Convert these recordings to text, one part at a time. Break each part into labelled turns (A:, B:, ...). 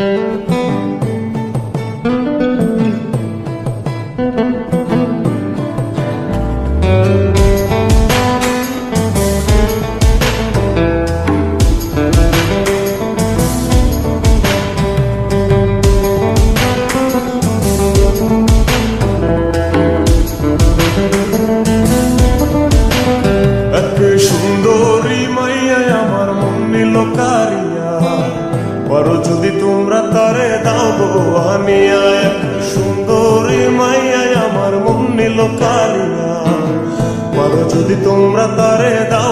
A: এক তোমরা তারে দাও।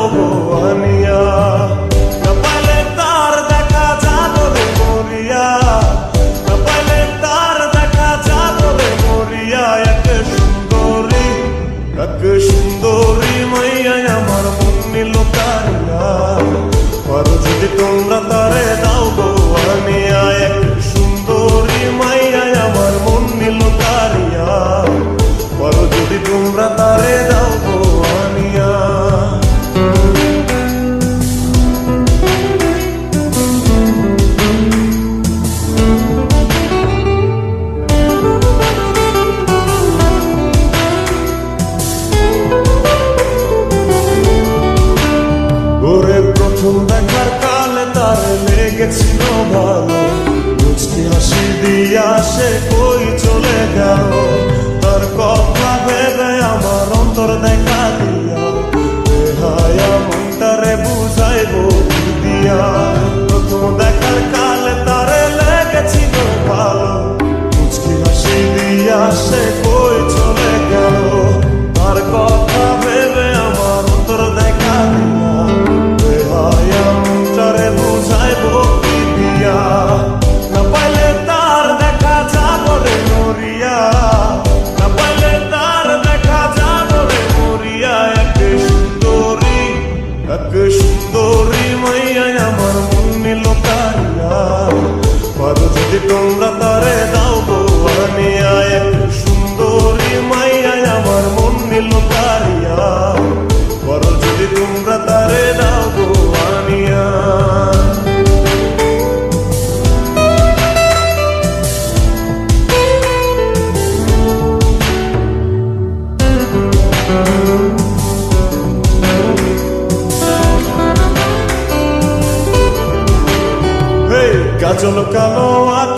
A: কই চলে গেল তোমরা তারে দাও গো আনিয়া এক সুন্দরী মাইয়া আমার মন নিল কারিয়া পারো যদি তোমরা তারে দাও গো আনিয়া কাজল কালো আখিরে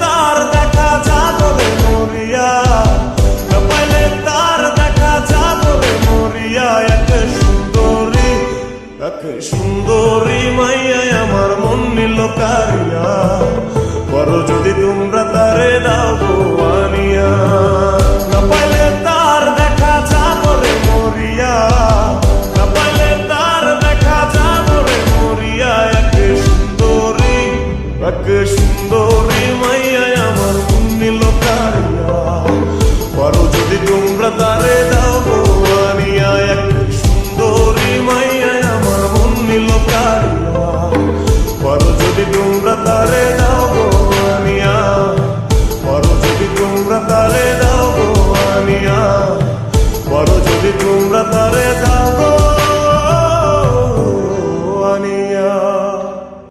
A: তার দেখা যাবে মরিয়া না পাইলে তার দেখা যাবে মরিয়া, এক সুন্দরী এক সুন্দরী মাইয়া আমার মন নিল কারিয়া। এক সুন্দরী মাইয়া আমার মন নিল কারিয়া বড় যদি তোমরা তারে দাও আনিয়া এক সুন্দরী মাইয়া আমার মন নিল কারিয়া বড় যদি তোমরা তারে দাও আনিয়া বড় যদি তোমরা তারে দাও আনিয়া বড় যদি তোমরা তারে দাও